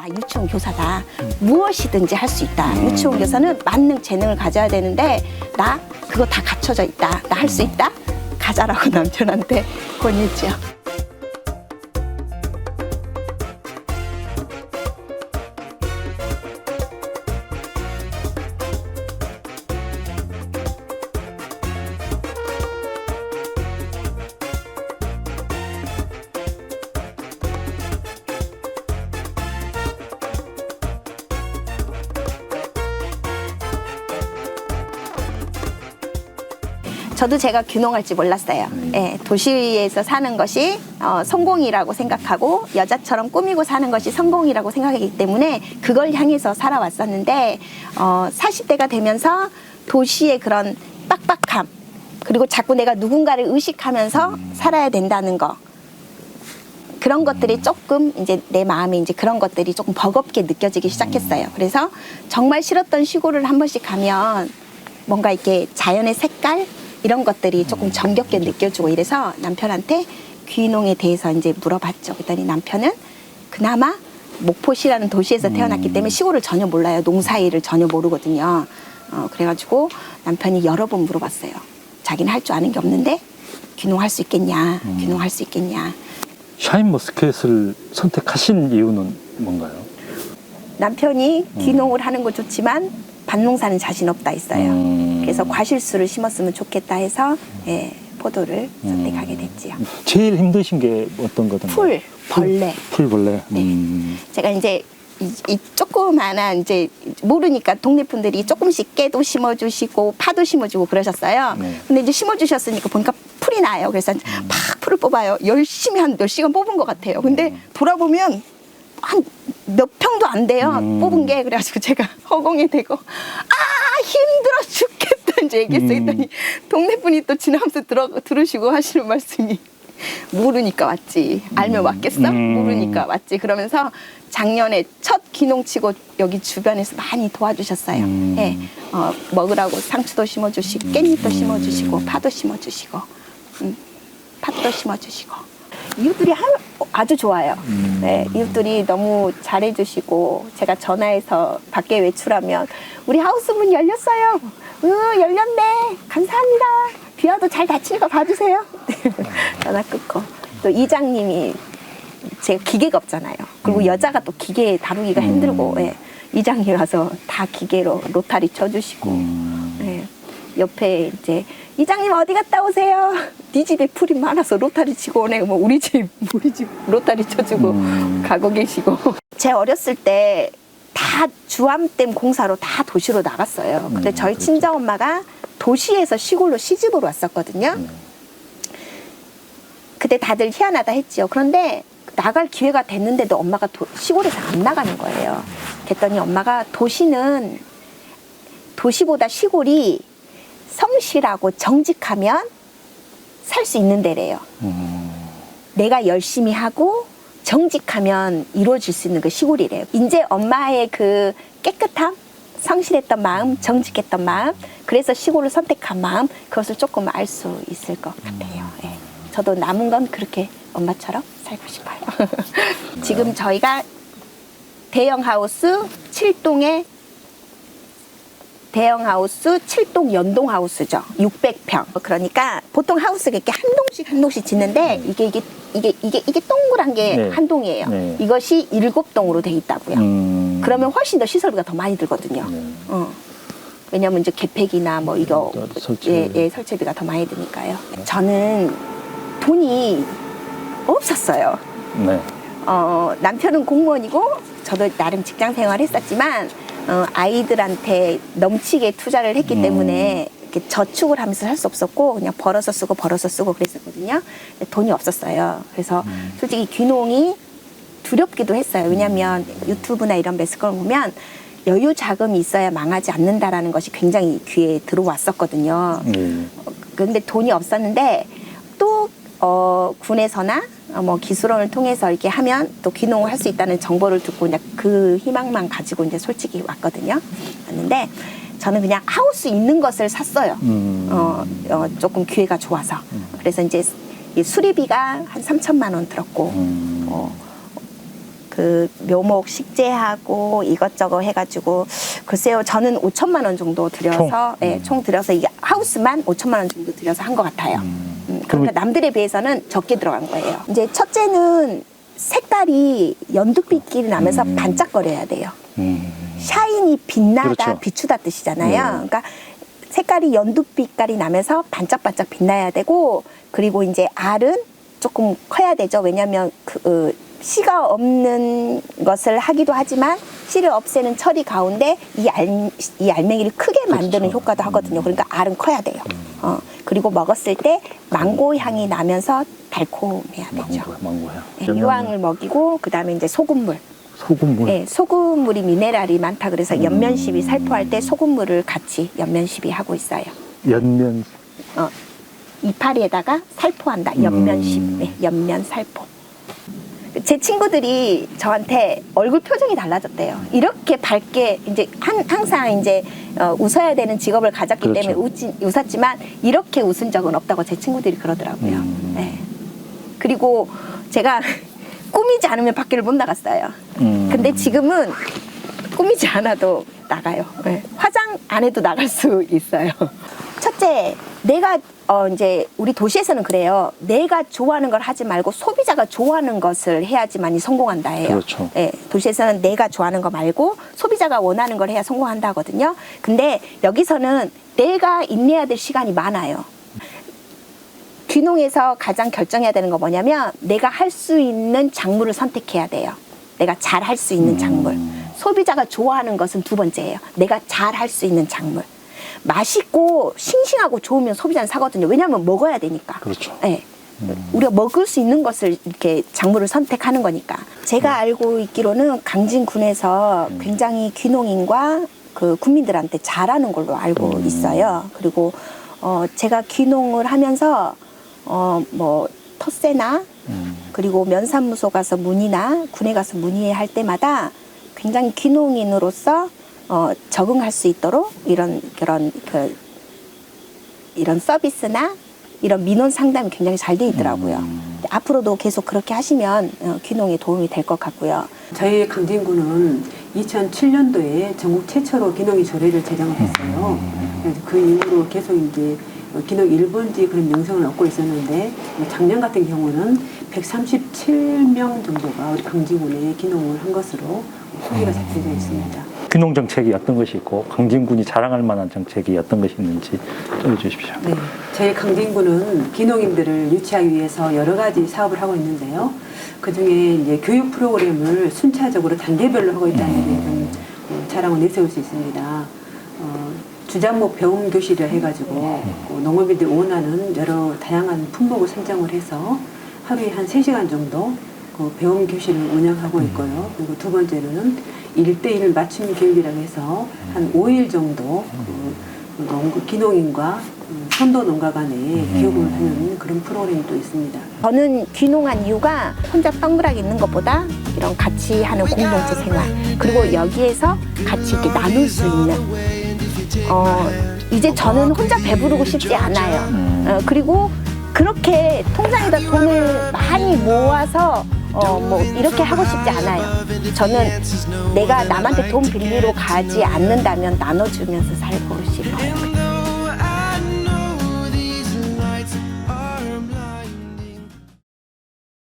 나 유치원 교사다. 무엇이든지 할 수 있다. 유치원 교사는 만능 재능을 가져야 되는데 나 그거 다 갖춰져 있다. 나 할 수 있다. 가자라고 남편한테 권유했죠. 저도 제가 귀농할지 몰랐어요. 예, 도시에서 사는 것이 어, 성공이라고 생각하고 여자처럼 꾸미고 사는 것이 성공이라고 생각하기 때문에 그걸 향해서 살아왔었는데 어, 40대가 되면서 도시의 그런 빡빡함 그리고 자꾸 내가 누군가를 의식하면서 살아야 된다는 거 그런 것들이 조금 이제 내 마음에 이제 그런 것들이 조금 버겁게 느껴지기 시작했어요. 그래서 정말 싫었던 시골을 한 번씩 가면 뭔가 이렇게 자연의 색깔 이런 것들이 조금 정겹게 느껴지고 이래서 남편한테 귀농에 대해서 이제 물어봤죠. 그랬더니 남편은 그나마 목포시라는 도시에서 태어났기 때문에 시골을 전혀 몰라요. 농사일을 전혀 모르거든요. 어, 그래가지고 남편이 여러 번 물어봤어요. 자기는 할 줄 아는 게 없는데 귀농할 수 있겠냐? 귀농할 수 있겠냐? 샤인 머스켓을 선택하신 이유는 뭔가요? 남편이 귀농을 하는 거 좋지만 밭농사는 자신 없다 했어요. 음. 그래서 과실수를 심었으면 좋겠다 해서 예, 포도를 선택하게 됐지요. 제일 힘드신 게 어떤 거든요? 풀, 벌레. 풀벌레. 네. 음. 제가 이제 이, 이 조그마한 이제 모르니까 동네 분들이 조금씩 깨도 심어주시고 파도 심어주고 그러셨어요. 네. 근데 이제 심어주셨으니까 보니까 풀이 나요. 그래서 팍 풀을 뽑아요. 열심히 한 몇 시간 뽑은 것 같아요. 근데 돌아보면 한 몇 평도 안 돼요. 음. 뽑은 게 그래가지고 제가 허공에 대고 아 힘들어 죽겠다 이제 얘기했어요. 음. 했더니 동네 분이 또 지나면서 들어, 들으시고 하시는 말씀이 모르니까 왔지. 알면 왔겠어? 음. 모르니까 왔지. 그러면서 작년에 첫 귀농 치고 여기 주변에서 많이 도와주셨어요. 음. 예, 어, 먹으라고 상추도 심어주시고 깻잎도 심어주시고 파도 심어주시고 음, 팥도 심어주시고 이웃들이 하- 아주 좋아요. 음. 네, 이웃들이 너무 잘해주시고 제가 전화해서 밖에 외출하면 우리 하우스 문 열렸어요. 으 열렸네. 감사합니다. 비와도 잘 닫히니까 봐주세요. 전화 끊고 또 이장님이 제가 기계가 없잖아요. 그리고 여자가 또 기계 다루기가 힘들고 예. 이장님 와서 다 기계로 로타리 쳐주시고 음. 예. 옆에 이제 이장님 어디 갔다 오세요? 네 집에 풀이 많아서 로타리 치고 오네. 뭐 우리 집 우리 집 로타리 쳐주고 음. 가고 계시고. 제 어렸을 때 다 주암댐 공사로 다 도시로 나갔어요. 근데 음, 저희 그렇죠. 친정 엄마가 도시에서 시골로 시집으로 왔었거든요. 네. 그때 다들 희한하다 했지요. 그런데 나갈 기회가 됐는데도 엄마가 도- 시골에서 안 나가는 거예요. 그랬더니 엄마가 도시는 도시보다 시골이 성실하고 정직하면 살 수 있는 데래요. 음. 내가 열심히 하고 정직하면 이루어질 수 있는 그 시골이래요. 이제 엄마의 그 깨끗함, 성실했던 마음, 정직했던 마음, 그래서 시골을 선택한 마음, 그것을 조금 알 수 있을 것 같아요. 예. 저도 남은 건 그렇게 엄마처럼 살고 싶어요. 지금 저희가 대형 하우스 7동에 대형 하우스 7동 연동 하우스죠. 600평. 그러니까 보통 하우스가 이렇게 한 동씩 한 동씩 짓는데 이게 이게 이게 이게 이게 동그란 게 네. 한 동이에요. 네. 이것이 일곱 동으로 돼 있다고요. 음. 그러면 훨씬 더 시설비가 더 많이 들거든요. 네. 어. 왜냐면 이제 개폐기나 뭐 이거 또 설치. 예, 예, 설치비가 더 많이 드니까요. 저는 돈이 없었어요. 네. 어, 남편은 공무원이고 저도 나름 직장 생활 했었지만 어, 아이들한테 넘치게 투자를 했기 음. 때문에 이렇게 저축을 하면서 살 수 없었고 그냥 벌어서 쓰고 벌어서 쓰고 그랬었거든요. 돈이 없었어요. 그래서 음. 솔직히 귀농이 두렵기도 했어요. 왜냐하면 유튜브나 이런 매스컴을 보면 여유 자금이 있어야 망하지 않는다라는 것이 굉장히 귀에 들어왔었거든요. 네. 근데 돈이 없었는데 또 어, 군에서나 어, 뭐 기술원을 통해서 이렇게 하면 또 귀농을 할 수 있다는 정보를 듣고 이제 그 희망만 가지고 이제 솔직히 왔거든요. 왔는데 저는 그냥 하우스 있는 것을 샀어요. 음. 어, 어, 조금 기회가 좋아서. 그래서 이제 이 수리비가 한 3천만 원 들었고 음. 어, 그그 묘목 식재하고 이것저것 해가지고 글쎄요 저는 5천만 원 정도 들여서 총? 예, 총 들여서 이게 하우스만 5천만 원 정도 들여서 한 것 같아요. 음. 그러니까 남들에 비해서는 적게 들어간 거예요. 이제 첫째는 색깔이 연두빛끼리 나면서 음. 반짝거려야 돼요. 음. 샤인이 빛나다, 그렇죠. 비추다 뜻이잖아요. 네. 그러니까 색깔이 연두빛깔이 나면서 반짝반짝 빛나야 되고 그리고 이제 알은 조금 커야 되죠. 왜냐하면 그 어, 씨가 없는 것을 하기도 하지만 씨를 없애는 처리 가운데 이, 알, 이 알맹이를 크게 만드는 그렇죠. 효과도 하거든요. 그러니까 알은 커야 돼요. 어, 그리고 먹었을 때 망고 향이 나면서 달콤해야 되죠. 망고야, 망고야. 네, 유황을 먹이고 그다음에 이제 소금물. 소금물. 네, 소금물이 미네랄이 많다 그래서 연면시비 살포할 때 소금물을 같이 연면시비 하고 있어요. 연면. 어, 이파리에다가 살포한다. 연면시비, 음. 네, 연면 살포. 제 친구들이 저한테 얼굴 표정이 달라졌대요. 이렇게 밝게 이제 한, 항상 이제 어, 웃어야 되는 직업을 가졌기 그렇죠. 때문에 웃지, 웃었지만 이렇게 웃은 적은 없다고 제 친구들이 그러더라고요. 음. 네. 그리고 제가 꾸미지 않으면 밖에를 못 나갔어요. 음. 근데 지금은 꾸미지 않아도 나가요. 네. 화장 안 해도 나갈 수 있어요. 첫째, 내가 어 이제 우리 도시에서는 그래요. 내가 좋아하는 걸 하지 말고 소비자가 좋아하는 것을 해야지만이 성공한다예요. 그렇죠. 네, 도시에서는 내가 좋아하는 거 말고 소비자가 원하는 걸 해야 성공한다 하거든요. 근데 여기서는 내가 인내해야 될 시간이 많아요. 귀농에서 가장 결정해야 되는 거 뭐냐면 내가 할 수 있는 작물을 선택해야 돼요. 내가 잘 할 수 있는 작물. 소비자가 좋아하는 것은 두 번째예요. 내가 잘 할 수 있는 작물. 맛있고 싱싱하고 좋으면 소비자는 사거든요. 왜냐하면 먹어야 되니까. 그렇죠. 네. 우리가 먹을 수 있는 것을 이렇게 작물을 선택하는 거니까. 제가 알고 있기로는 강진군에서 굉장히 귀농인과 그 국민들한테 잘하는 걸로 알고 음. 있어요. 그리고 어 제가 귀농을 하면서 어뭐 텃세나 음. 그리고 면사무소 가서 문의나 군에 가서 문의할 때마다 굉장히 귀농인으로서 어, 적응할 수 있도록 이런 그런 그 이런 서비스나 이런 민원 상담이 굉장히 잘 돼 있더라고요. 음. 앞으로도 계속 그렇게 하시면 어, 귀농에 도움이 될 것 같고요. 저희 강진구는 2007년도에 전국 최초로 기농이 조례를 제정을 했어요. 그래서 그 이후로 계속 이제 기농 1번지 그런 명성을 얻고 있었는데 작년 같은 경우는 137명 정도가 우리 강진군에 기농을 한 것으로 소개가 잡혀져 있습니다. 귀농 정책이 어떤 것이 있고 강진군이 자랑할 만한 정책이 어떤 것이 있는지 좀 해주십시오. 네, 저희 강진구는 기농인들을 유치하기 위해서 여러 가지 사업을 하고 있는데요. 그 중에 이제 교육 프로그램을 순차적으로 단계별로 하고 있다는 게좀 어, 자랑을 내세울 수 있습니다. 어, 주장목 배움 교실을 해가지고 그 농업인들이 원하는 여러 다양한 품목을 선정을 해서 하루에 한 3시간 정도 그 배움 교실을 운영하고 있고요. 그리고 두 번째로는 일대일 맞춤 교육이라고 해서 한 5일 정도 그 농구 기농인과 음, 선도 농가 간에 교육을 하는 그런 프로그램이 또 있습니다. 저는 귀농한 이유가 혼자 덩그랗게 있는 것보다 이런 같이 하는 공동체 생활 그리고 여기에서 같이 이렇게 나눌 수 있는 어 이제 저는 혼자 배부르고 싶지 않아요. 어, 그리고 그렇게 통장에다 돈을 모아서 어 뭐 이렇게 하고 싶지 않아요. 저는 내가 남한테 돈 빌리러 가지 않는다면 나눠주면서 살고 싶어요.